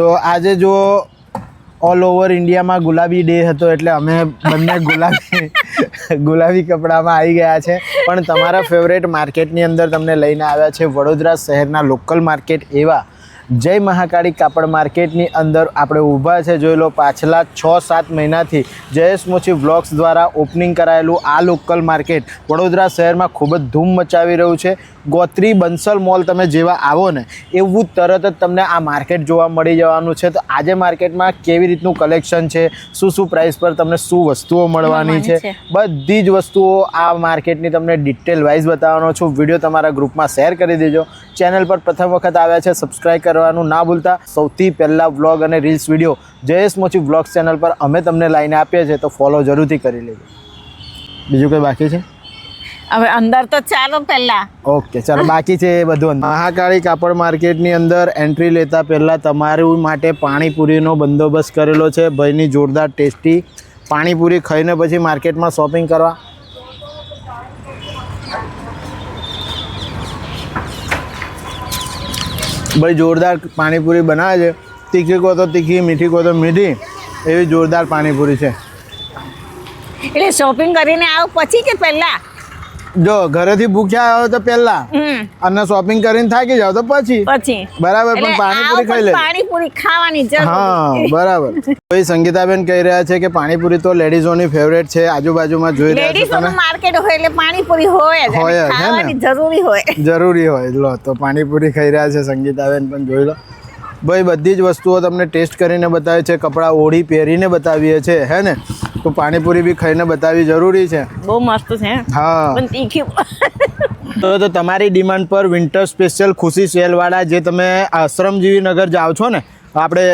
તો આજે જો ઓલ ઓવર ઇન્ડિયામાં ગુલાબી ડે હતો એટલે અમે બંને ગુલાબી ગુલાબી કપડામાં આવી ગયા છે. પણ તમારા ફેવરેટ માર્કેટની અંદર તમને લઈને આવ્યા છે વડોદરા શહેરના લોકલ માર્કેટ એવા જય મહાકાળી કાપડ માર્કેટની અંદર આપણે ઊભા છે. જોઈ લો પાછલા છ સાત મહિનાથી જયેશ મોચી બ્લોગ્સ દ્વારા ઓપનિંગ કરાયેલું આ લોકલ માર્કેટ વડોદરા શહેરમાં ખૂબ જ ધૂમ મચાવી રહ્યું છે. ગોત્રી બંસલ મોલ તમે જેવા આવો ને એવું તરત જ તમને આ માર્કેટ જોવા મળી જવાનું છે. તો આજે માર્કેટમાં કેવી રીતનું કલેક્શન છે શું શું પ્રાઇસ પર તમને શું વસ્તુઓ મળવાની છે બધી જ વસ્તુઓ આ માર્કેટની તમને ડિટેલ વાઇઝ બતાવવાનો છું. વીડિયો તમારા ગ્રુપમાં શેર કરી દેજો. ચેનલ પર પ્રથમ વખત આવ્યા છે સબસ્ક્રાઈબ કરવાનું ના ભૂલતા. સૌથી પહેલાં વ્લોગ અને reels video Jayesh Mochi vlogs channel પર અમે તમને લાઈને આપીએ છીએ તો ફોલો જરૂરથી કરી લેજો. બીજું કંઈ બાકી છે? હવે અંદર તો ચાલો પહેલા. ઓકે ચાલો બાકી છે એ બધું. મહાકાળી કાપડ માર્કેટની અંદર એન્ટ્રી લેતા પહેલાં તમારું માટે પાણીપુરીનો બંદોબસ્ત કરેલો છે. ભાઈની જોરદાર ટેસ્ટી પાણીપુરી ખાઈને પછી માર્કેટમાં શોપિંગ કરવા. ભાઈ જોરદાર પાણીપુરી બનાવે છે. તીખી કહો તો તીખી મીઠી કહો તો મીઠી. એવી જોરદાર પાણીપુરી છે. એટલે શોપિંગ કરીને આવ પછી કે પહેલા? જો ઘરેથી ભૂખ્યા આવ્યો તો પેલા અને શોપિંગ કરીને થાકી જાવ તો પછી. પછી. બરાબર પણ પાણીપુરી ખાઈ લે પાણીપુરી ખાવાની જરૂર હા બરાબર. કોઈ સંગીતાબેન કહી રહ્યા છે કે પાણીપુરી તો લેડીઝોની ફેવરેટ છે આજુબાજુમાં જોઈ રહ્યા છે તમે. માર્કેટ હોય એટલે પાણીપુરી હોય જ. હોય? ખાવાની જરૂરી હોય. જરૂરી હોય. લો તો પાણીપુરી ખાઈ રહ્યા છે સંગીતાબેન પણ જોઈ લો. ભાઈ બધી જ વસ્તુઓ તમને ટેસ્ટ કરીને બતાવે છે કપડાં ઓઢી પહેરીને બતાવીએ છે હે ને? તો પાણીપુરી બી ખાઈને બતાવવી જરૂરી છે. બહુ મસ્ત છે હા? પણ તીખી તો તો તમારી ડિમાન્ડ પર વિન્ટર સ્પેશિયલ ખુશી સેલવાળા જે તમે આશ્રમજીવી નગર જાઓ છો ને આપણે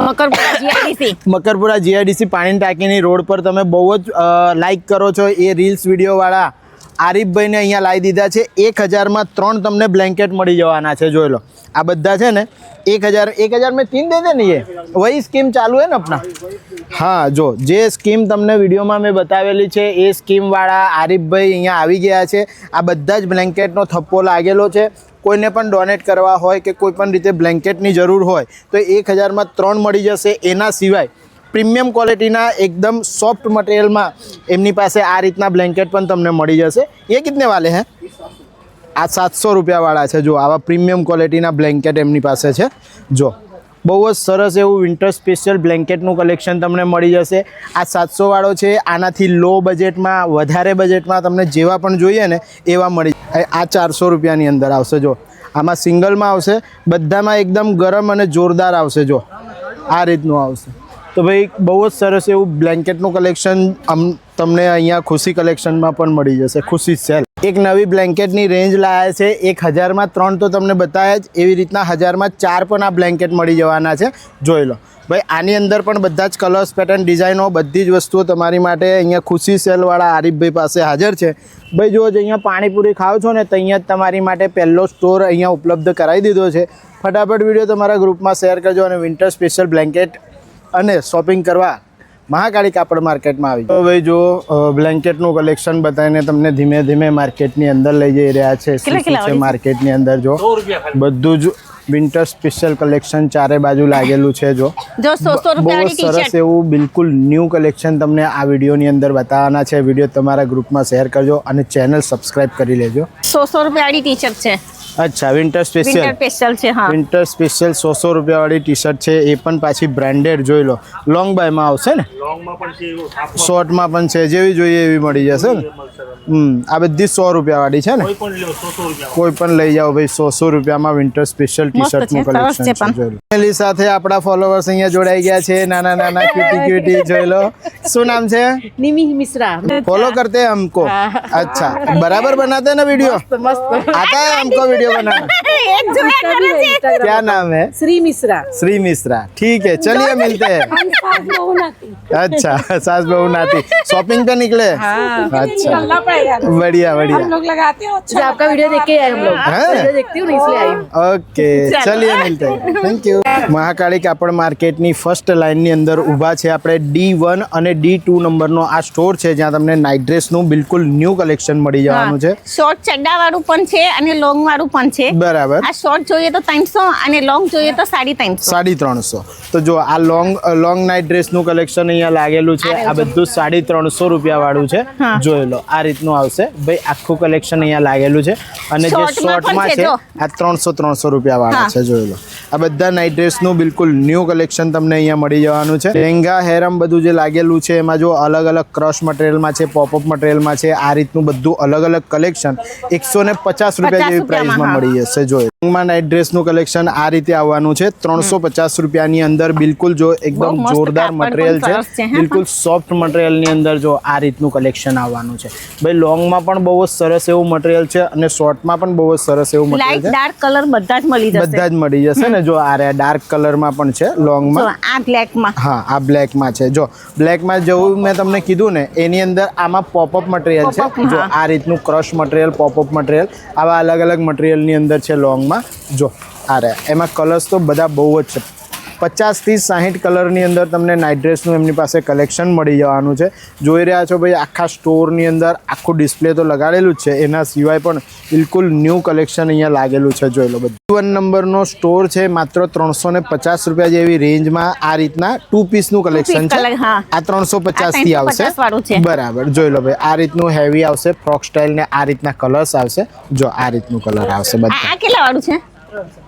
મકરપુરા જીઆઈડીસી મકરપુરા જીઆઈડીસી પાણી ટાંકીની રોડ પર તમે બહુ જ લાઈક કરો છો એ રીલ્સ વિડીયોવાળા. આરીફભાઈને અહીંયા લાવી દીધા છે. એક હજારમાં ત્રણ તમને બ્લેન્કેટ મળી જવાના છે, જોઈ લો. આ બધા છે ને, એક હજાર એક હજાર મેં તીન દે ને એ? વહી સ્કીમ ચાલુ હે ને આપણા? હા, જો, જે સ્કીમ તમને વિડીયોમાં મેં બતાવેલી છે, એ સ્કીમવાળા આરીફભાઈ અહીંયા આવી ગયા છે. આ બધા જ બ્લેન્કેટનો થપ્પો લાગેલો છે. કોઈને પણ ડોનેટ કરવા હોય કે કોઈ પણ રીતે બ્લેન્કેટની જરૂર હોય, તો એક હજારમાં ત્રણ મળી જશે એના સિવાય. પ્રીમિયમ ક્વોલિટીના એકદમ સોફ્ટ મટીરિયલમાં એમની પાસે આ રીતના બ્લેન્કેટ પણ તમને મળી જશે. એ કિતને વાલે હે? આ સાતસો રૂપિયાવાળા છે. જો, આવા પ્રીમિયમ ક્વોલિટીના બ્લેન્કેટ એમની પાસે છે. જો, બહુ જ સરસ એવું વિન્ટર સ્પેશિયલ બ્લેન્કેટનું કલેક્શન તમને મળી જશે. આ સાતસોવાળો છે. આનાથી લો બજેટમાં, વધારે બજેટમાં તમને જેવા પણ જોઈએ ને, એવા મળી આ ચારસો રૂપિયાની અંદર આવશે. જો, આમાં સિંગલમાં આવશે. બધામાં એકદમ ગરમ અને જોરદાર આવશે. જો, આ રીતનું આવશે. તો ભાઈ બહુ જ સરસ એવું બ્લેન્કેટનું કલેક્શન આમ તમને અહીંયા ખુશી કલેક્શનમાં પણ મળી જશે. ખુશી સેલ. એક નવી બ્લેન્કેટની રેન્જ લાયા છે. એક હજારમાં ત્રણ તો તમને બતાવ્યા જ. એવી રીતના હજારમાં ચાર પણ આ બ્લેન્કેટ મળી જવાના છે. જોઈ લો. ભાઈ, આની અંદર પણ બધા જ કલર્સ, પેટર્ન, ડિઝાઇનો, બધી જ વસ્તુઓ તમારી માટે અહીંયા ખુશી સેલવાળા આરીફભાઈ પાસે હાજર છે. ભાઈ જો જ અહીંયા પાણીપુરી ખાઓ છો ને, તો અહીંયા તમારી માટે પહેલો સ્ટોર અહીંયા ઉપલબ્ધ કરાવી દીધો છે. ફટાફટ વીડિયો તમારા ગ્રુપમાં શેર કરજો અને વિન્ટર સ્પેશિયલ બ્લેન્કેટ અને શોપિંગ કરવા મહાકાળી કાપડ માર્કેટમાં આવી તો ભાઈ જો બ્લેન્કેટનું કલેક્શન બતાવીને તમને ધીમે ધીમે માર્કેટની અંદર લઈ જઈ રહ્યા છે? માર્કેટની અંદર જો. બધું જ વિન્ટર સ્પેશિયલ કલેક્શન ચારે બાજુ લાગેલું છે જો. બહુ સરસ એવું બિલકુલ ન્યૂ કલેક્શન તમને આ વિડીયોની અંદર બતાવવાના છે. વીડિયો તમારા ગ્રુપમાં શેર કરજો અને ચેનલ સબસ્ક્રાઇબ કરી લેજો. સો સો રૂપિયાની ટી શર્ટ છે. અચ્છા વિન્ટર સ્પેશિયલ વિન્ટર સ્પેશિયલ છે હા વિન્ટર સ્પેશિયલ સો સો રૂપિયાવાળી ટી શર્ટ છે એ પણ પાછી બ્રાન્ડેડ જોઈ લો લોંગ બાયમાં આવશે ને શોર્ટમાં પણ છે જેવી જોઈએ એવી મળી જશે ને હમ આ બધી સો રૂપિયાવાળી છે ને કોઈ પણ લઈ જાઓ ભાઈ સો સો રૂપિયામાં વિન્ટર સ્પેશિયલ ટી મસ્ત શર્ટનું છે, સરસ કલેક્શન છે છે પણ. જોઈ લો ફેમિલી સાથે આપણા ફોલોવર્સ અહીંયા જોડાઈ ગયા છે નાના નાના ક્યુટી ક્યુટી જોઈ લો શું નામ છે निमी मिश्रा फॉलो करते हैं हमको अच्छा बराबर बनाते हैं ना वीडियो मस्त आता है हमको वीडियो वीडियो बनाना क्या नाम है? श्री मिश्रा। श्री मिश्रा। ठीक है चलिए मिलते हैं। अच्छा सास बहू नाती। शॉपिंग पे निकले? हाँ। अच्छा। बढ़िया बढ़िया। हम लोग लगाते हैं अच्छा आपका वीडियो देख के आए हम लोग। हाँ? देखती हूँ इसलिए आई ओके चलिए मिलते हैं। थैंक यू મહાકાળી કાપડ માર્કેટની ફર્સ્ટ લાઇનની અંદર ઊભા છે. આપણે ડી વન અને ડી ટુ નંબરનો આ સ્ટોર છે જ્યાં તમને નાઇટ ડ્રેસનું બિલકુલ ન્યૂ કલેક્શન મળી જવાનું છે. શોર્ટ ચડ્ડા વાળું પણ છે અને લોંગ વાળું પણ છે. બરાબર. આ શોર્ટ જોઈએ તો ત્રણસો અને લોંગ જોઈએ તો સાડી ત્રણસો. સાડી ત્રણસો. તો જો આ લોંગ લોંગ નાઇટ ડ્રેસનું કલેક્શન અહીંયા લાગેલું છે. આ બધું સાડી ત્રણસો રૂપિયા વાળું છે જોઈ લો આ રીતનું આવશે. ભાઈ આખું કલેક્શન અહીંયા લાગેલું છે. અને જે શોર્ટમાં છે, આ ત્રણસો ત્રણસો રૂપિયા વાળા છે જોઈ લો. આ બધા નાઇટ ડ્રેસનું બિલકુલ ન્યૂ કલેક્શન તમને અહીંયા મળી જવાનું છે. લેંગા હેરમ બધું જે લાગેલું છે એમાં જો અલગ અલગ ક્રશ મટીરિયલમાં છે પોપઅપ મટીરિયલમાં છે આ રીતનું બધું અલગ અલગ કલેક્શન એકસો ને પચાસ રૂપિયા જેવી પ્રાઇસમાં મળી જશે જો માં નાઇટ ડ્રેસનું કલેક્શન આ રીતે આવવાનું છે. ત્રણસો પચાસ રૂપિયાની અંદર બિલકુલ જો એકદમ જોરદાર મટીરિયલ છે. બિલકુલ સોફ્ટ મટીરિયલની અંદર જો આ રીતનું કલેક્શન આવવાનું છે. ભાઈ લોંગમાં પણ બહુ જ સરસ એવું મટીરિયલ છે અને શોર્ટમાં પણ બહુ જ સરસ એવું મટીરિયલ છે. ડાર્ક કલર બધા જ મળી જશે. બધા જ મળી જશે ને જો આ રહ્યા ડાર્ક કલરમાં પણ છે લોંગમાં. આ બ્લેકમાં. હા આ બ્લેકમાં છે. જો બ્લેકમાં જેવું મેં તમને કીધું ને એની અંદર આમાં પોપઅપ મટીરિયલ છે. જો આ રીતનું ક્રશ મટીરિયલ પોપઅપ મટીરિયલ આવા અલગ અલગ મટીરિયલની અંદર છે લોંગમાં. જો આ રહ્યા. એમાં કલર્સ તો બધા બહુ જ છે. પચાસથી સાહીઠ કલરની અંદર તમને નાઇટ ડ્રેસનું એમની પાસે કલેક્શન મળી જવાનું છે. જોઈ રહ્યા છો ભાઈ આખા સ્ટોરની અંદર આખું ડિસ્પ્લે તો લગાડેલું જ છે. એના સિવાય પણ બિલકુલ ન્યૂ કલેક્શન અહીંયા લાગેલું છે જોઈ લો બધું. વન નંબરનો સ્ટોર છે માત્ર ત્રણસો ને પચાસ રૂપિયા જેવી રેન્જમાં આ રીતના ટુ પીસનું કલેક્શન છે. આ ત્રણસો પચાસથી આવશે. 350 વાળું છે. બરાબર જોઈ લો ભાઈ આ રીતનું હેવી આવશે ફ્રોક સ્ટાઇલ ને આ રીતના કલર્સ આવશે. જો આ રીતનું કલર આવશે બધા. કેટલા વાળું છે?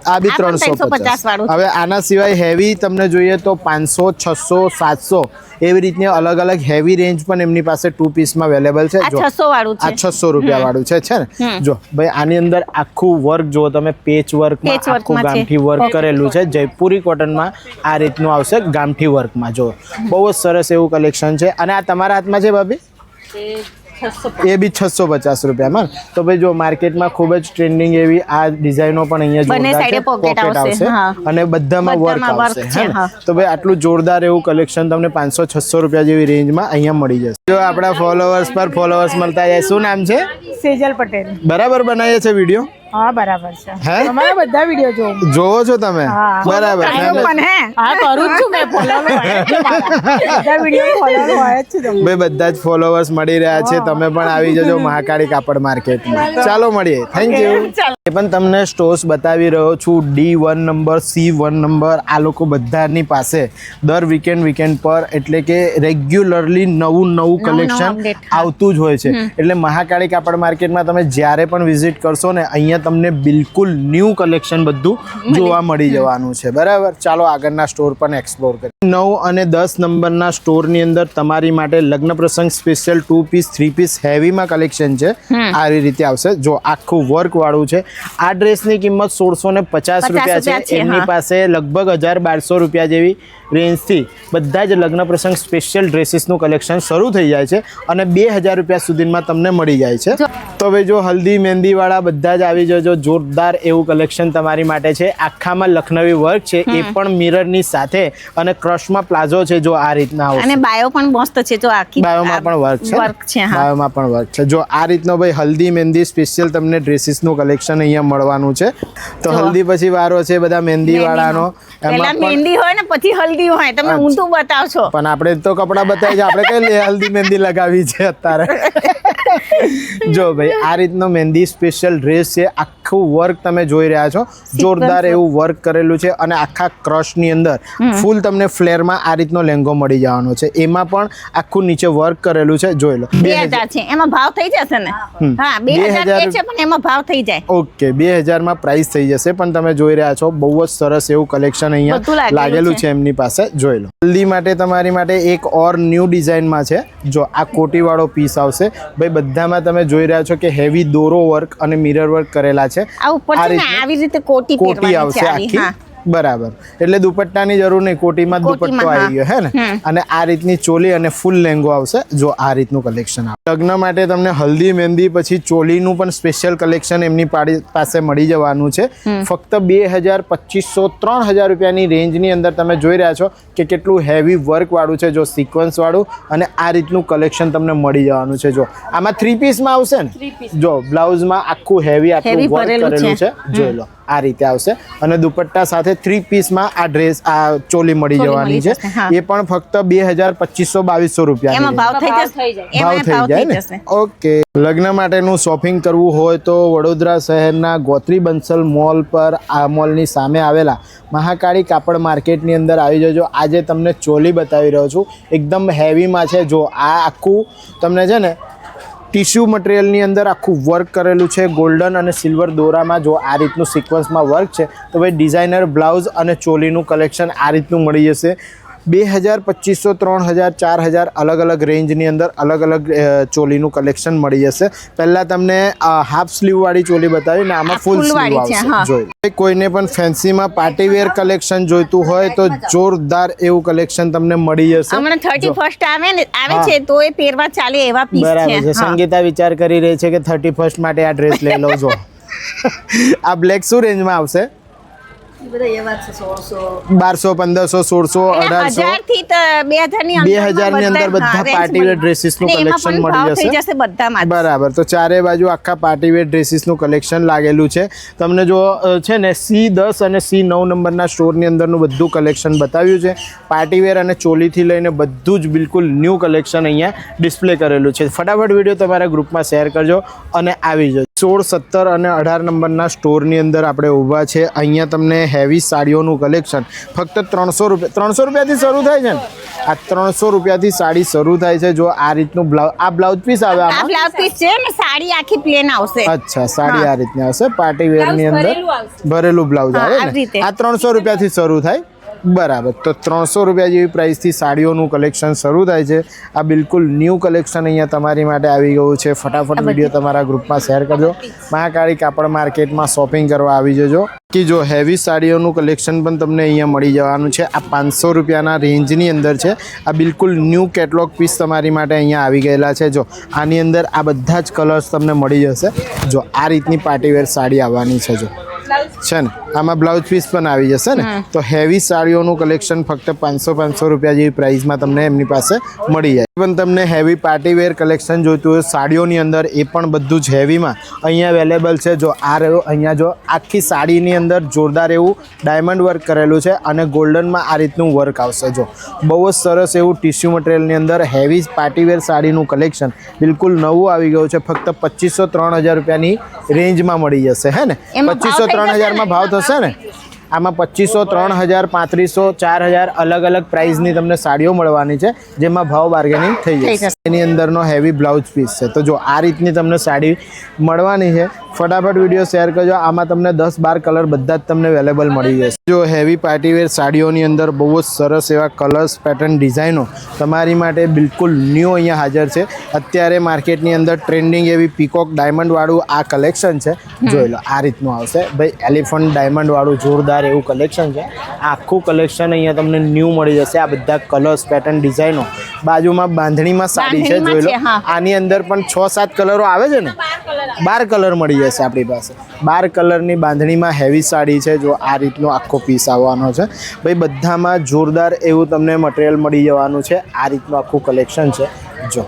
આ બી ત્રણસો પચાસ. હવે આના સિવાય હેવી તમને જોઈએ તો પાંચસો છસો સાતસો એવી રીતની અલગ અલગ હેવી રેન્જ પણ એમની પાસે ટુ પીસમાં અવેલેબલ છે. આ જો છસો આ છસો રૂપિયા વાળું છે છે ને? જો ભાઈ આની અંદર આખું વર્ક જો તમે પેચ વર્કમાં આખું ગામઠી વર્ક કરેલું છે. જયપુરી કોટનમાં આ રીતનું આવશે ગામઠી વર્કમાં જો બહુ જ સરસ એવું કલેક્શન છે. અને આ તમારા હાથમાં છે ભાભી? એ બી છસો પચાસ રૂપિયામાં. તો ભાઈ જો માર્કેટમાં ખૂબ જ ટ્રેન્ડિંગ એવી આ ડિઝાઇનો પણ અહીંયા જોરદાર પોકેટ આવશે, અને બધામાં વર્ક આવશે. તો ભાઈ આટલું જોરદાર એવું કલેક્શન તમને પાંચસો છસો રૂપિયા જેવી રેન્જમાં અહીંયા મળી જશે. જો આપણા ફોલોવર્સ પર ફોલોવર્સ મળતા જાય શું નામ છે? સેજલ પટેલ. બરાબર બનાવીએ છે વીડિયો હા બરાબર છે. તમારા બધા વીડિયો જોઉં જોવો છો તમે? બરાબર. પણ હે હા કરું છું મેં ફોલોવર હોય જ છે. મારા. બધા વીડિયો ફોલોવર હોય જ છે તમને. ભાઈ બધા જ ફોલોવર્સ મળી રહ્યા છે. તમે પણ આવી જજો મહાકાળી કાપડ માર્કેટમાં ચાલો. મળીએ. થેન્ક યુ એ પણ તમને સ્ટોર્સ બતાવી રહ્યો છું. D one number C one number આ લોકો બધાની પાસે દર વીકેન્ડ વીકેન્ડ પર એટલે કે રેગ્યુલરલી નવું નવું કલેક્શન આવતું જ હોય છે. એટલે મહાકાળી કાપડ માર્કેટમાં તમે જ્યારે પણ વિઝિટ કરશો ને અહીંયા તમને બિલકુલ ન્યૂ કલેક્શન બધું જોવા મળી જવાનું છે. બરાબર? ચાલો આગળના સ્ટોર પણ એક્સપ્લોર કરીએ. નવ અને દસ નંબરના સ્ટોરની અંદર તમારી માટે લગ્ન પ્રસંગ special two piece three piece હેવીમાં collection છે. આવી રીતે આવશે. જો આખું વર્ક વાળું છે. આ ડ્રેસની કિંમત સોળસો ને પચાસ રૂપિયા છે. એમની પાસે લગભગ હજાર બારસો રૂપિયા જેવી રેન્જથી બધા જ લગ્ન પ્રસંગ સ્પેશિયલ ડ્રેસીસનું કલેક્શન શરૂ થઈ જાય છે અને બે હજાર રૂપિયા સુધીમાં તમને મળી જાય છે. તો હવે જો હલ્દી મહેંદીવાળા બધા જ આવી જજો. જોરદાર એવું કલેક્શન તમારી માટે છે. આખામાં લખનવી વર્ક છે. એ પણ મિરરની સાથે અને ક્રશમાં પ્લાઝો છે જો આ રીતના અને બાયો પણ મસ્ત છે જો આખી બાયોમાં પણ વર્ક છે વર્ક છે હા. બાયોમાં પણ વર્ક છે. જો આ રીતનો ભાઈ હલ્દી મહેંદી સ્પેશિયલ તમને ડ્રેસીસનું કલેક્શન અહીંયા મળવાનું છે. તો હલ્દી પછી વારો છે બધા મહેંદી વાળાનો પહેલા મહેંદી હોય ને પછી હલ્દી હોય. તમે ઊંધું બતાવશો. પણ આપણે તો કપડાં બતાવી છે આપણે કઈ હલ્દી મહેંદી લગાવી છે અત્યારે? જો ભાઈ આ રીતનો મહેંદી સ્પેશિયલ ડ્રેસ છે. આખું વર્ક તમે જોઈ રહ્યા છો. જોરદાર એવું વર્ક કરેલું છે. અને આખા ક્રશની અંદર ફૂલ તમને ફ્લેરમાં આ રીતનો લેંગો મળી જવાનો છે. એમાં પણ આખું નીચે વર્ક કરેલું છે. જોઈ લો. બે હજાર છે. એમાં ભાવ થઈ જશે ને? હા બે હજાર છે પણ એમાં ભાવ થઈ જાય. ઓકે બે હજારમાં પ્રાઇસ થઈ જશે. પણ તમે જોઈ રહ્યા છો બહુ જ સરસ એવું કલેક્શન અહીંયા લાગેલું છે. એમની પાસે. જોઈ લો. હલ્દી માટે તમારી માટે એક ઓર ન્યૂ ડિઝાઇનમાં છે. જો આ કોટીવાળો પીસ આવશે. ભાઈ બધામાં તમે જોઈ રહ્યા છો કે હેવી દોરો વર્ક અને મિરર વર્ક કરેલા છે. આ રીતે કોટી આવશે આખી. બરાબર. એટલે દુપટ્ટાની જરૂર નહીં કોટીમાં દુપટ્ટો આવી ગયો હે ને? અને આ રીતની ચોલી અને ફૂલ લેંગો આવશે જો આ રીતનું કલેક્શન આવે. લગ્ન માટે તમને હલ્દી મહેંદી પછી ચોલીનું પણ સ્પેશિયલ કલેક્શન એમની પાસે મળી જવાનું છે. ફક્ત બે હજાર પચીસો ત્રણ હજાર રૂપિયાની રેન્જની અંદર તમે જોઈ રહ્યા છો કે કેટલું હેવી વર્ક વાળું છે જો સિક્વન્સ વાળું અને આ રીતનું કલેક્શન તમને મળી જવાનું છે. જો આમાં થ્રી પીસમાં આવશે ને? જો બ્લાઉઝમાં આખું હેવી આખું વર્ક કરેલું. છે. જોઈ લો. આ રીતે આવશે. અને દુપટ્ટા સાથે થ્રી પીસમાં આ ડ્રેસ આ ચોલી મળી જવાની છે. એ પણ ફક્ત બે હજાર પચીસો બાવીસો રૂપિયા ભાવ થઈ જાય. ને? ઓકે. લગ્ન માટેનું શોપિંગ કરવું હોય તો વડોદરા શહેરના ગોત્રી બંસલ મોલ પર આ મોલની સામે આવેલા મહાકાળી કાપડ માર્કેટની અંદર આવી જજો. આજે તમને ચોલી બતાવી રહ્યો છું. એકદમ હેવીમાં છે. જો આ આખું તમને છે ને ટિશ્યુ મટીરિયલની અંદર આખું વર્ક કરેલું છે ગોલ્ડન અને સિલ્વર દોરામાં જો આ રીતનું સિક્વન્સમાં વર્ક છે, તો ભાઈ ડિઝાઇનર બ્લાઉઝ અને ચોલીનું કલેક્શન આ રીતનું મળી જશે. બે હજાર પચીસો ત્રણ હજાર ચાર હજાર અલગ અલગ રેન્જની અંદર અલગ અલગ ચોલીનું કલેક્શન મળી જશે. પહેલાં તમને હાફ સ્લીવવાળી ચોલી બતાવી ને આમાં ફૂલ સ્લીવ જોઈએ આવશે. જોઈ. કોઈને પણ ફેન્સીમાં પાર્ટીવેર કલેક્શન જોઈતું હોય તો જોરદાર એવું કલેક્શન તમને મળી જશે. હમણાં થર્ટી ફર્સ્ટ આવે ને આવે છે તો એ પહેરવા ચાલે એવા પીસ બરાબર છે સંગીતા વિચાર કરી રહી છે કે થર્ટી ફર્સ્ટ માટે આ ડ્રેસ લઈ લો જો. આ બ્લેક શું રેન્જમાં આવશે? બારસો પંદરસો સોળસો અઢારસો. બે હજારની બે અંદર બધા પાર્ટીવેર એમાં કલેક્શન મળી જશે. બરાબર. તો ચારે બાજુ આખા પાર્ટી વેર ડ્રેસીસનું કલેક્શન લાગેલું છે. તમને જો છે ને સી દસ અને સી નવ નંબરના સ્ટોરની અંદરનું બધું કલેક્શન બતાવ્યું છે. પાર્ટી વેર અને ચોલીથી લઈને બધું જ બિલકુલ ન્યૂ કલેક્શન અહીંયા ડિસ્પ્લે કરેલું છે. ફટાફટ વીડિયો તમારા ગ્રુપમાં શેર કરજો અને આવી જજો. સોળ સત્તર અને અઢાર નંબરના સ્ટોરની અંદર આપણે ઊભા છે. અહીંયા તમને હેવી સાડીઓનું કલેક્શન ફક્ત ત્રણસો રૂપિયા ત્રણસો રૂપિયાથી શરૂ થાય છે ને? આ ત્રણસો રૂપિયાથી સાડી શરૂ થાય છે. જો આ રીતનું બ્લાઉઝ આ બ્લાઉઝ પીસ આવે આ બ્લાઉઝ પીસ છે ને સાડી આખી પ્લેન આવશે. અચ્છા સાડી આ રીતની આવશે. પાર્ટી વેરની અંદર ભરેલું બ્લાઉઝ આવે ને? આ ત્રણસો રૂપિયાથી શરૂ થાય. બરાબર. તો ત્રણસો રૂપિયા જેવી પ્રાઇસથી સાડીઓનું કલેક્શન શરૂ થાય છે. આ બિલકુલ ન્યૂ કલેક્શન અહીંયા તમારી માટે આવી ગયું છે. ફટાફટ વીડિયો તમારા ગ્રુપમાં શેર કરજો. મહાકાળી કાપડ માર્કેટમાં શોપિંગ કરવા આવી જજો. કે જો હેવી સાડીઓનું કલેક્શન પણ તમને અહીંયા મળી જવાનું છે. આ પાંચસો રૂપિયાના રેન્જની અંદર છે. આ બિલકુલ ન્યૂ કેટલોગ પીસ તમારી માટે અહીંયા આવી ગયેલા છે. જો આની અંદર આ બધા જ કલર્સ તમને મળી જશે. જો આ રીતની પાર્ટીવેર સાડી આવવાની છે જો. છે ને? આમાં બ્લાઉઝ પીસ પણ આવી જશે ને? તો હેવી સાડીઓનું કલેક્શન ફક્ત પાંચસો પાંચસો રૂપિયા જેવી પ્રાઇસમાં તમને એમની પાસે મળી જાય. પણ તમને હેવી પાર્ટી વેર કલેક્શન જોઈતું હોય સાડીઓની અંદર એ પણ બધું જ હેવીમાં અહીંયા અવેલેબલ છે. જો આ રહ્યો અહીંયા જો આખી સાડીની અંદર જોરદાર એવું ડાયમંડ વર્ક કરેલું છે અને ગોલ્ડનમાં આ રીતનું વર્ક આવશે. જો બહુ જ સરસ એવું ટીસ્યુ મટીરિયલની અંદર હેવી પાર્ટીવેર સાડીનું કલેક્શન બિલકુલ નવું આવી ગયું છે. ફક્ત પચીસો ત્રણ હજાર રૂપિયાની રેન્જમાં મળી જશે હે ને? પચીસો ત્રણ હજારમાં ભાવ થશે ને? આમાં પચીસો ત્રણ હજાર પાંત્રીસો ચાર હજાર અલગ અલગ પ્રાઇઝની તમને સાડીઓ મળવાની છે જેમાં ભાવ બાર્ગેનિંગ થઈ જશે. એની અંદરનો હેવી બ્લાઉઝ પીસ છે. તો જો આ રીતની તમને સાડી મળવાની છે ફટાફટ વીડિયો શેર કરજો. આમાં તમને દસ બાર કલર બધા જ તમને અવેલેબલ મળી જશે. જો હેવી પાર્ટીવેર સાડીઓની અંદર બહુ જ સરસ એવા કલર્સ પેટર્ન ડિઝાઇનો તમારી માટે બિલકુલ ન્યૂ અહીંયા હાજર છે. અત્યારે માર્કેટની અંદર ટ્રેન્ડિંગ એવી પીકોક ડાયમંડવાળું આ કલેક્શન છે. જોઈ લો, આ રીતનું આવશે. ભાઈ એલિફન્ટ ડાયમંડવાળું જોરદાર એવું કલેક્શન છે. આખું કલેક્શન અહીંયા તમને ન્યૂ મળી જશે. આ બધા કલર્સ પેટર્ન ડિઝાઇનો બાજુમાં બાંધણીમાં સાડી છે જોઈ લો. આની અંદર પણ છ સાત કલરો આવે છે ને? બાર કલર મળી જશે આપણી પાસે. બાર કલરની બાંધણીમાં હેવી સાડી છે જો આ રીતનો આખો પીસ આવવાનો છે. ભાઈ બધામાં જોરદાર એવું તમને મટીરિયલ મળી જવાનું છે. આ રીતનું આખું કલેક્શન છે. જો.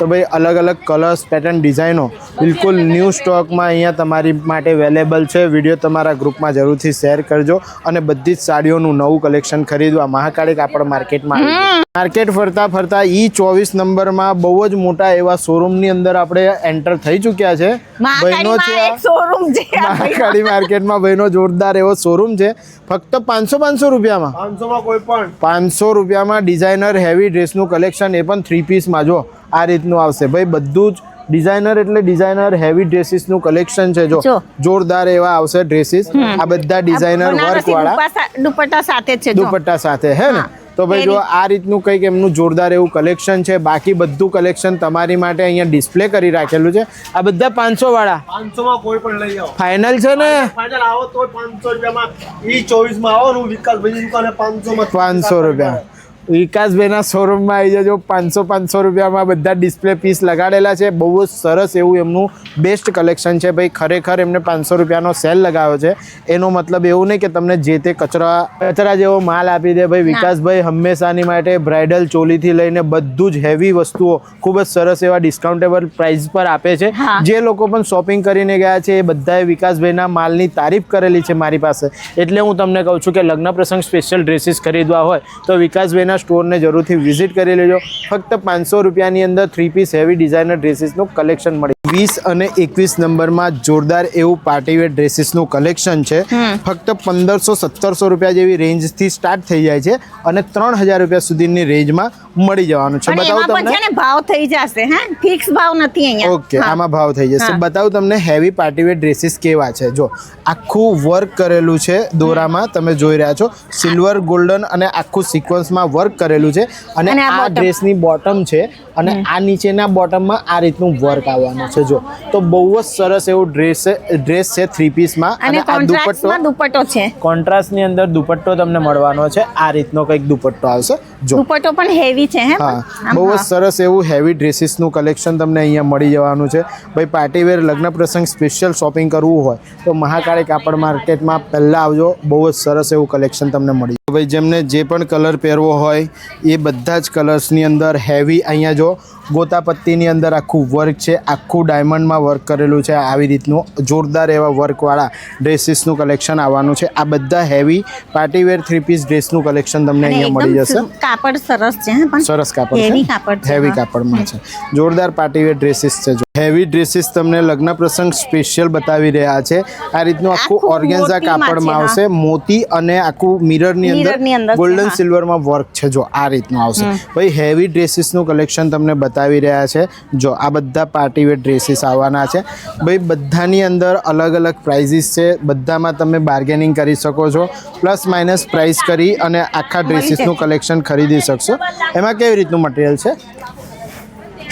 તો ભાઈ અલગ અલગ કલર્સ પેટર્ન ડિઝાઇનો બિલકુલ ન્યૂ સ્ટોકમાં અહીંયા તમારી માટે અવેલેબલ છે. વીડિયો તમારા ગ્રુપમાં જરૂરથી શેર કરજો અને બધી જ સાડીઓનું નવું કલેક્શન ખરીદવા. મહાકાળી કાપડ માર્કેટમાં માર્કેટ ફરતા ફરતા ઈ ચોવીસ નંબરમાં બહુ જ મોટા એવા શોરૂમની અંદર આપણે એન્ટર થઈ ચૂક્યા છે. બહેનો છે મહાકાળીમાં એક શોરૂમ છે મહાકાળી માર્કેટમાં ભાઈનો જોરદાર એવો શોરૂમ છે. ફક્ત પાંચસો પાંચસો રૂપિયામાં. પાંચસોમાં કોઈ પણ. પાંચસો રૂપિયામાં ડિઝાઇનર હેવી ડ્રેસનું કલેક્શન એ પણ થ્રી પીસમાં જો. આ રીતનું આવશે. ભાઈ બધું જ ડિઝાઇનર એટલે ડિઝાઇનર હેવી ડ્રેસીસનું કલેક્શન છે. જો. જોરદાર એવા આવશે ડ્રેસીસ આ બધા ડિઝાઇનર વર્ક વાળા દુપટ્ટા- સાથે છે દુપટ્ટા સાથે હે ને? તો ભાઈ જો આ રીતનું કંઈક એમનું જોરદાર એવું કલેક્શન છે. બાકી બધું કલેક્શન તમારી માટે અહીંયા ડિસ્પ્લે કરી રાખેલું છે. આ બધા પાંચસો વાળા પાંચસોમાં કોઈ પણ લઈ આવો. ફાઇનલ છે ને? ફાઇનલ આવો તો પાંચસો રૂપિયામાં. ઈ ચોવીસમાં આવો ને વિકાસ ભાઈ દુકાને પાંચસોમાં પાંચસો રૂપિયા. વિકાસભાઈના શોરૂમમાં આવી જજો. પાંચસો પાંચસો રૂપિયામાં બધા ડિસ્પ્લે પીસ લગાડેલા છે. બહુ જ સરસ એવું એમનું બેસ્ટ કલેક્શન છે ભાઈ. ખરેખર એમને પાંચસો રૂપિયાનો સેલ લગાવ્યો છે. એનો મતલબ એવું નહીં કે તમને જે તે કચરા કચરા જેવો માલ આપી દે ભાઈ. વિકાસભાઈ હંમેશાની માટે બ્રાઇડલ ચોલીથી લઈને બધું જ હેવી વસ્તુઓ ખૂબ જ સરસ એવા ડિસ્કાઉન્ટેબલ પ્રાઇસ પર આપે છે. જે લોકો પણ શોપિંગ કરીને ગયા છે એ બધાએ વિકાસભાઈના માલની તારીફ કરેલી છે મારી પાસે. એટલે હું તમને કહું છું કે લગ્ન પ્રસંગ સ્પેશિયલ ડ્રેસીસ ખરીદવા હોય તો વિકાસભાઈના સ્ટોરને જરૂરથી વિઝિટ કરી લેજો. ફક્ત પાંચસો રૂપિયાની અંદર થ્રી પીસ હેવી ડિઝાઇનર ડ્રેસીસનું કલેક્શન મળે. વીસ અને એકવીસ નંબરમાં જોરદાર એવું પાર્ટીવેર ડ્રેસીસનું કલેક્શન છે. ફક્ત પંદરસો સત્તરસો રૂપિયા જેવી રેન્જથી સ્ટાર્ટ થઈ જાય છે અને ત્રણ હજાર રૂપિયા સુધીની રેન્જમાં મળી જવાનું છે. બતાવું તમને? ભાવ થઈ જશે હા? ફિક્સ ભાવ નથી અહીંયા. ઓકે આમાં ભાવ થઈ જશે. બતાવું તમને હેવી પાર્ટીવેર ડ્રેસીસ કેવા છે. જો આખું વર્ક કરેલું છે દોરામાં તમે જોઈ રહ્યા છો. સિલ્વર ગોલ્ડન અને આખું સિક્વન્સમાં વર્ક કરેલું છે અને આ ડ્રેસની બોટમ છે અને આ નીચેના બોટમમાં આ રીતનું વર્ક આવવાનું છે. જો તો બહુ જ સરસ એવું ડ્રેસ ડ્રેસ છે થ્રી પીસમાં અને અને આ દુપટ્ટો દુપટ્ટો છે. કોન્ટ્રાસ્ટની અંદર દુપટ્ટો તમને મળવાનો છે. આ રીતનો કંઈક દુપટ્ટો આવશે. દુપટ્ટો પણ હેવી છે હે હા. બહુ જ સરસ એવું હેવી ડ્રેસીસનું કલેક્શન તમને અહીંયા મળી જવાનું છે. ભાઈ પાર્ટીવેર લગ્ન પ્રસંગ સ્પેશિયલ શોપિંગ કરવું હોય તો મહાકાળી કાપડ માર્કેટમાં પહેલાં આવજો. બહુ જ સરસ એવું કલેક્શન તમને મળી જાય. ભાઈ જેમને જે પણ કલર પહેરવો હોય એ બધા જ કલર્સની અંદર હેવી અહીંયા જો ગોતાપત્તીની અંદર આખું વર્ક છે આખું ડાયમંડમાં વર્ક કરેલું છે આવી રીતનું જોરદાર એવા વર્કવાળા ડ્રેસીસનું કલેક્શન આવવાનું છે. આ બધા heavy party wear three piece ડ્રેસનું collection તમને અહીંયા મળી જશે. કાપડ સરસ છે સરસ કાપડ હેવી કાપડ હેવી કાપડમાં છે. જોરદાર પાર્ટીવેર ડ્રેસીસ છે જો. હેવી ડ્રેસીસ તમને લગ્ન પ્રસંગ સ્પેશિયલ બતાવી રહ્યા છે. આ રીતનું આખું ઓર્ગેન્ઝા કાપડમાં આવશે. મોતી અને આખું મિરરની અંદર અંદર ગોલ્ડન સિલ્વરમાં વર્ક છે જો. આ રીતનું આવશે. ભાઈ હેવી ડ્રેસીસનું કલેક્શન તમને બતાવી રહ્યા છે. જો આ બધા પાર્ટીવેર ડ્રેસીસ આવવાના છે. ભાઈ બધાની અંદર અલગ અલગ પ્રાઇઝીસ છે. બધામાં તમે બાર્ગેનિંગ કરી શકો છો. પ્લસ માઇનસ પ્રાઇસ કરી અને આખા ડ્રેસીસનું કલેક્શન ખરીદી શકશો. એમાં કેવી રીતનું મટીરિયલ છે?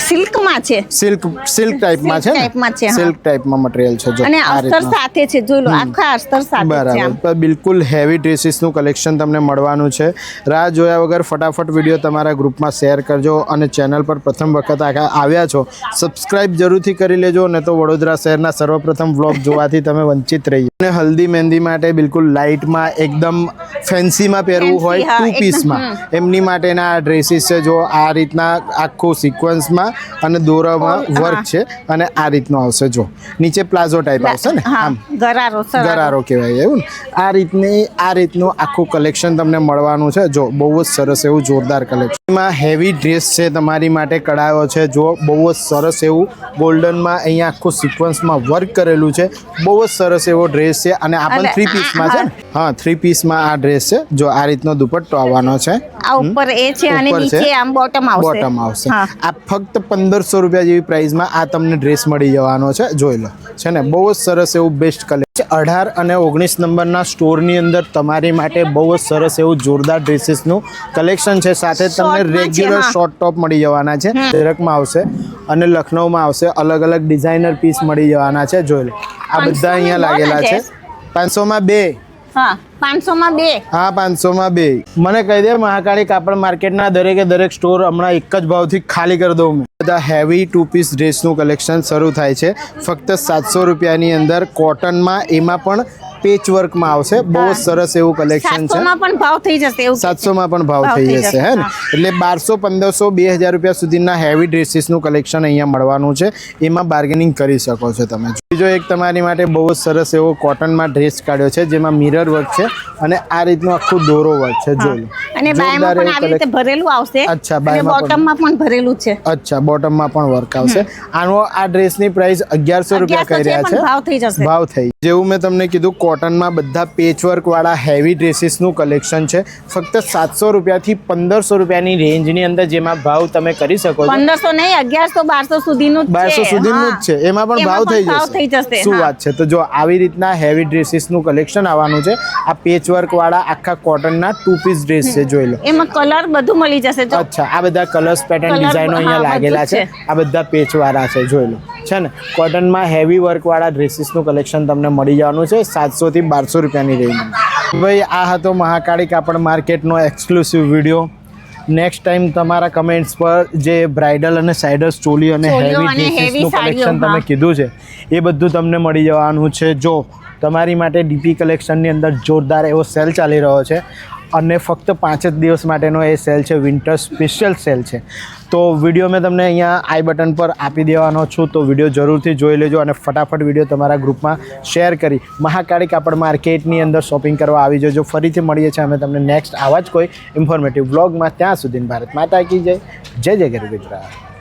સિલ્કમાં છે. સિલ્ક સિલ્ક ટાઈપમાં છે ટાઈપમાં છે, સિલ્ક ટાઈપમાં મટીરિયલ છે જો અને અસ્તર સાથે છે જોઈ લો આખા અસ્તર સાથે છે બરાબર. તો બિલકુલ હેવી ડ્રેસીસનું કલેક્શન તમને મળવાનું છે. રાહ જોયા વગર ફટાફટ વીડિયો તમારા ગ્રુપમાં શેર કરજો અને ચેનલ પર પ્રથમ વખત આખા આવ્યા છો સબસ્ક્રાઇબ જરૂરથી કરી લેજો ને તો વડોદરા શહેરના સર્વપ્રથમ વ્લોગ જોવાથી તમે વંચિત રહી અને હલ્દી મહેંદી માટે બિલકુલ લાઇટમાં એકદમ ફેન્સીમાં પહેરવું હોય ટુ પીસમાં એમની માટેના આ ડ્રેસીસ છે જો આ રીતના આખું સિક્વન્સમાં અને દોરામાં વર્ક છે અને આ રીતનું આવશે જો. નીચે પ્લાઝો ટાઈપ આવશે ને? આમ. ગરારો ગરારો કહેવાય એવું ને. આ રીતની આ રીતનું આખું કલેક્શન તમને મળવાનું છે. જો બહુ જ સરસ એવું જોરદાર કલેક્શન એમાં હેવી ડ્રેસ છે તમારી માટે કઢાયો છે. જો બહુ જ સરસ એવું ગોલ્ડનમાં અહીંયા આખું સિક્વન્સમાં વર્ક કરેલું છે. બહુ જ સરસ એવો ડ્રેસ છે અને આ પણ થ્રી પીસમાં છે હા થ્રી પીસમાં આ ડ્રેસ છે. જો આ રીતનો દુપટ્ટો આવવાનો છે. આ ઉપર એ છે અને નીચે આમ બોટમ આવશે. બોટમ આવશે. આ ફક્ત પંદરસો રૂપિયા જેવી પ્રાઇસમાં આ તમને ડ્રેસ મળી જવાનો છે. જોઈ લો. છે ને? બહુ જ સરસ એવું બેસ્ટ કલેક્શન અઢાર અને ઓગણીસ નંબરના સ્ટોરની અંદર તમારી માટે બહુ જ સરસ એવું જોરદાર ડ્રેસીસનું કલેક્શન છે. સાથે તમને રેગ્યુલર શોર્ટ ટોપ મળી જવાના છે. તિલકમાં આવશે અને લખનઉમાં આવશે. અલગ અલગ ડિઝાઇનર પીસ મળી જવાના છે. જોઈ લો. આ બધા અહીંયા લાગેલા છે. પાંચસોમાં બે. હા પાંચસોમાં બે. હા પાંચસોમાં બે. મને કહી દે મહાકાળી કાપડ માર્કેટના દરેકે દરેક સ્ટોર હમણાં એક જ ભાવથી ખાલી કરી દઉં મેં. બધા હેવી ટુ પીસ ડ્રેસનું કલેક્શન શરૂ થાય છે. ફક્ત સાતસો રૂપિયાની અંદર કોટનમાં એમાં પણ પેચ વર્કમાં આવશે. બહુ જ સરસ એવું કલેક્શન છે. પણ ભાવ થઈ જશે એવું કે પણ ભાવ થઈ જશે હે. ને એટલે બારસો પંદરસો બે હજાર રૂપિયા સુધીના હેવી ડ્રેસીસનું કલેક્શન અહીંયા મળવાનું છે. એમાં બાર્ગેનિંગ કરી શકો છો તમે. બીજો એક તમારી માટે બહુ જ સરસ એવો કોટનમાં ડ્રેસ કાઢ્યો છે જેમાં મિરર વર્ક છે અને આ રીતનું આખું દોરો વર્ક છે જોઈ અને બાયમાં પણ આવી રીતે ભરેલું આવશે. અચ્છા, બાયમાં બોટમમાં પણ ભરેલું છે. અચ્છા બોટમમાં પણ વર્ક આવશે. આનો આ ડ્રેસની પ્રાઇસ અગિયારસો રૂપિયા 1100 કહી રહ્યા છે, છે. ભાવ થઈ જશે. ભાવ થઈ. જેવું મેં તમને કીધું કોટનમાં બધા પેચવર્કવાળા હેવી ડ્રેસીસનું કલેક્શન છે. ફક્ત સાતસો રૂપિયાથી પંદરસો રૂપિયાની રેન્જની અંદર જેમાં ભાવ તમે કરી શકો છો. પંદરસો નહીં અગિયારસો બારસો સુધીનું બારસો સુધીનું જ છે. એમાં પણ ભાવ થઈ જશે. શું વાત છે? તો જો આવી રીતના હેવી ડ્રેસીસનું કલેક્શન આવવાનું છે. આ પેચવર્કવાળા આખા કોટનના ટુ પીસ ડ્રેસ છે જોઈ લો. એમાં કલર બધું મળી જશે અચ્છા આ બધા કલર્સ પેટર્ન ડિઝાઇનો અહીંયા લાગેલા છે. આ બધા પેચવાળા છે જોઈ લો. છે ને? કોટનમાં હેવી વર્કવાળા ડ્રેસીસનું કલેક્શન તમને મળી જવાનું છે. સાતસોથી બારસો રૂપિયાની રેન્જ ભાઈ આ હતો મહાકાળી કાપડ માર્કેટનો એક્સક્લુસિવ વીડિયો નેક્સ્ટ ટાઈમ તમારા કમેન્ટ્સ પર જે બ્રાઇડલ અને સાઇડર્સ ચોલી અને હેવી ડ્રેસીસનું કલેક્શન તમે કીધું છે એ બધું તમને મળી જવાનું છે. જો તમારી માટે ડીપી કલેક્શનની અંદર જોરદાર એવો સેલ ચાલી રહ્યો છે અને ફક્ત પાંચ જ દિવસ માટેનો એ સેલ છે વિન્ટર સ્પેશિયલ સેલ છે. તો વીડિયો મેં તમને અહીંયા આઈ બટન પર આપી દેવાનો છું. તો વીડિયો જરૂરથી જોઈ લેજો અને ફટાફટ વીડિયો તમારા ગ્રુપમાં શેર કરી. મહાકાળી કાપડ માર્કેટની અંદર શોપિંગ કરવા આવી જજો. ફરીથી મળીએ છીએ અમે તમને નેક્સ્ટ આવા જ કોઈ ઇન્ફોર્મેટિવ વ્લોગમાં ત્યાં સુધી ભારત માતા કી જય. જય જય ગરી ગુજરાત.